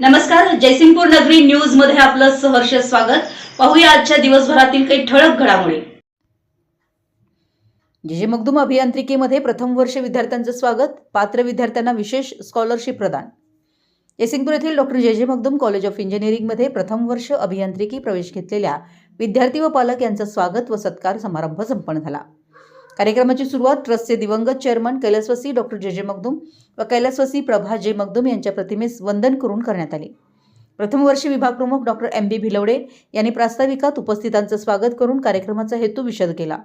नमस्कार जयसिंगपूर नगरी न्यूजमध्ये आपलं सहर्ष स्वागत. पाहूया आजच्या दिवसभरातील काही ठळक घडामोडी. जे मगदूम अभियांत्रिकीमध्ये प्रथम वर्ष विद्यार्थ्यांचं स्वागत. पात्र विद्यार्थ्यांना विशेष स्कॉलरशिप प्रदान. यसिंगपूर येथील डॉक्टर जे जे मगदूम कॉलेज ऑफ इंजिनिअरिंगमध्ये प्रथम वर्ष अभियांत्रिकी प्रवेश घेतलेल्या विद्यार्थी व पालक यांचा स्वागत व सत्कार समारंभ संपन्न झाला. कार्यक्रमाची सुरुवात ट्रस्टचे दिवंगत चेअरमन कैलासवासी डॉक्टर जे जे मगदूम व कैलासवासी प्रभा जे मगदूम यांच्या प्रतिमेस वंदन करून करण्यात आले. प्रथम वर्षी विभाग प्रमुख डॉक्टर एम बी भिलवडे यांनी प्रास्ताविकात उपस्थितांचं स्वागत करून कार्यक्रमाचा हेतू विशद केला.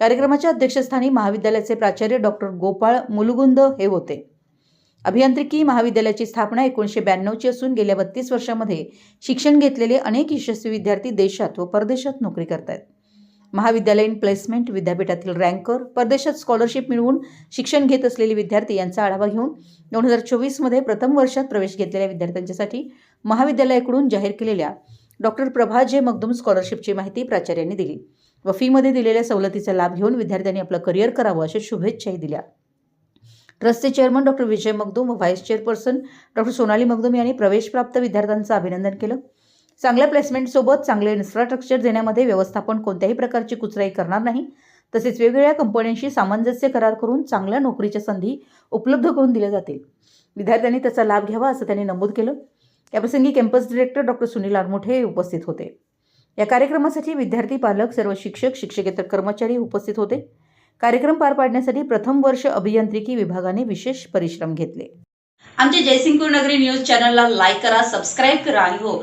कार्यक्रमाच्या अध्यक्षस्थानी महाविद्यालयाचे प्राचार्य डॉक्टर गोपाळ मुलुगुंद हे होते. अभियांत्रिकी महाविद्यालयाची स्थापना एकोणीसशे ब्याण्णवची असून गेल्या बत्तीस वर्षामध्ये शिक्षण घेतलेले अनेक यशस्वी विद्यार्थी देशात व परदेशात नोकरी करत आहेत महाविद्यालयीन प्लेसमेंट विद्यापीठातील रँकर परदेशात स्कॉलरशिप मिळवून शिक्षण घेत असलेले विद्यार्थी यांचा आढावा घेऊन दोन हजार चोवीसमध्ये प्रथम वर्षात प्रवेश घेतलेल्या विद्यार्थ्यांच्यासाठी महाविद्यालयाकडून जाहीर केलेल्या डॉक्टर प्रभा जे मगदूम स्कॉलरशिपची माहिती प्राचार्यांनी दिली व फीमध्ये दिलेल्या सवलतीचा लाभ घेऊन विद्यार्थ्यांनी आपलं करिअर करावं अशा शुभेच्छाही दिल्या. ट्रस्टचे चेअरमन डॉक्टर विजय मगदूम व vice chairperson doctor Sonali Magdum यांनी प्रवेशप्राप्त विद्यार्थ्यांचं अभिनंदन केलं. चांगल्या प्लेसमेंटसोबत चांगले इन्फ्रास्ट्रक्चर देण्यामध्ये व्यवस्थापन कोणत्याही प्रकारची कुचराई करणार नाही. तसेच वेगवेगळ्या कंपन्यांशी सामंजस्य करार करून चांगल्या नोकरीच्या संधी उपलब्ध करून दिल्या जातील. विद्यार्थ्यांनी त्याचा लाभ घ्यावा असं त्यांनी नमूद केलं. याप्रसंगी campus director doctor Sunil Aarmuthe उपस्थित होते. या कार्यक्रमासाठी विद्यार्थी पालक सर्व शिक्षक शिक्षकेतर कर्मचारी उपस्थित होते. कार्यक्रम पार पाडण्यासाठी प्रथम वर्ष अभियांत्रिकी विभागाने विशेष परिश्रम घेतले. आमच्या जयसिंगपूर नगरी न्यूज चॅनलला लाईक करा सबस्क्राईब करा आणि हो